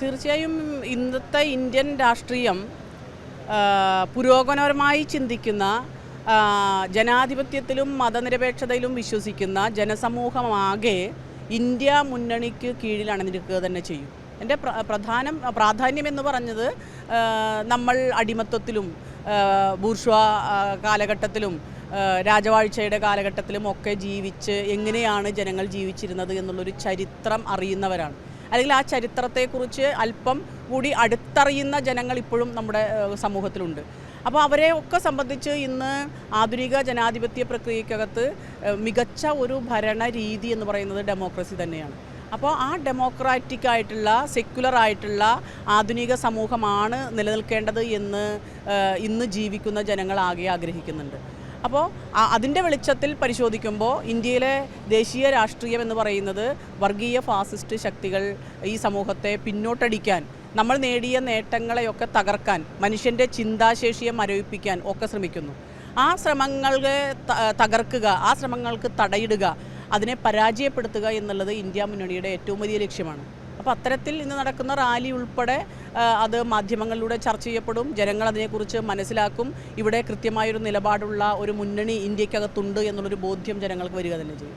തീർച്ചയായും ഇന്നത്തെ ഇന്ത്യൻ രാഷ്ട്രീയം പുരോഗമനപരമായി ചിന്തിക്കുന്ന ജനാധിപത്യത്തിലും മതനിരപേക്ഷതയിലും വിശ്വസിക്കുന്ന ജനസമൂഹമാകെ ഇന്ത്യ മുന്നണിക്ക് കീഴിൽ അണിനിരക്കുക തന്നെ ചെയ്യും. എന്റെ പ്ര പ്രധാനം പ്രാധാന്യം എന്ന് പറഞ്ഞത് നമ്മൾ അടിമത്വത്തിലും ബൂർഷ്വ കാലഘട്ടത്തിലും രാജവാഴ്ചയുടെ കാലഘട്ടത്തിലും ഒക്കെ ജീവിച്ച് എങ്ങനെയാണ് ജനങ്ങൾ ജീവിച്ചിരുന്നത് എന്നുള്ളൊരു ചരിത്രം അറിയുന്നവരാണ്. അല്ലെങ്കിൽ ആ ചരിത്രത്തെക്കുറിച്ച് അല്പം കൂടി അടുത്തറിയുന്ന ജനങ്ങൾ ഇപ്പോഴും നമ്മുടെ സമൂഹത്തിലുണ്ട്. അപ്പോൾ അവരെ ഒക്കെ സംബന്ധിച്ച് ഇന്ന് ആധുനിക ജനാധിപത്യ പ്രക്രിയക്കകത്ത് മികച്ച ഒരു ഭരണ രീതി എന്ന് പറയുന്നത് ഡെമോക്രസി തന്നെയാണ്. അപ്പോൾ ആ ഡെമോക്രാറ്റിക് ആയിട്ടുള്ള സെക്യുലർ ആയിട്ടുള്ള ആധുനിക സമൂഹമാണ് നിലനിൽക്കേണ്ടത് എന്ന് ഇന്ന് ജീവിക്കുന്ന ജനങ്ങളാകെ ആഗ്രഹിക്കുന്നുണ്ട്. അപ്പോൾ അതിന്റെ വെളിച്ചത്തിൽ പരിശോധിക്കുമ്പോൾ ഇന്ത്യയിലെ ദേശീയ രാഷ്ട്രീയം എന്ന് പറയുന്നത് വർഗീയ ഫാസിസ്റ്റ് ശക്തികൾ ഈ സമൂഹത്തെ പിന്നോട്ടടിക്കാൻ നമ്മൾ നേടിയ നേട്ടങ്ങളെയൊക്കെ തകർക്കാൻ മനുഷ്യന്റെ ചിന്താശേഷിയെ മരവിപ്പിക്കാൻ ഒക്കെ ശ്രമിക്കുന്നു. ആ ശ്രമങ്ങളെ തകർക്കുക ആ ശ്രമങ്ങൾക്ക് തടയിടുക അതിനെ പരാജയപ്പെടുത്തുക എന്നുള്ളത് ഇന്ത്യ മുന്നണിയുടെ ഏറ്റവും വലിയ ലക്ഷ്യമാണ്. അപ്പോൾ അത്തരത്തിൽ ഇന്ന് നടക്കുന്ന റാലി ഉൾപ്പെടെ അത് മാധ്യമങ്ങളിലൂടെ ചർച്ച ചെയ്യപ്പെടും. ജനങ്ങൾ അതിനെക്കുറിച്ച് മനസ്സിലാക്കും. ഇവിടെ കൃത്യമായൊരു നിലപാടുള്ള ഒരു മുന്നണി ഇന്ത്യക്കകത്തുണ്ട് എന്നുള്ളൊരു ബോധ്യം ജനങ്ങൾക്ക് വരിക തന്നെ ചെയ്യും.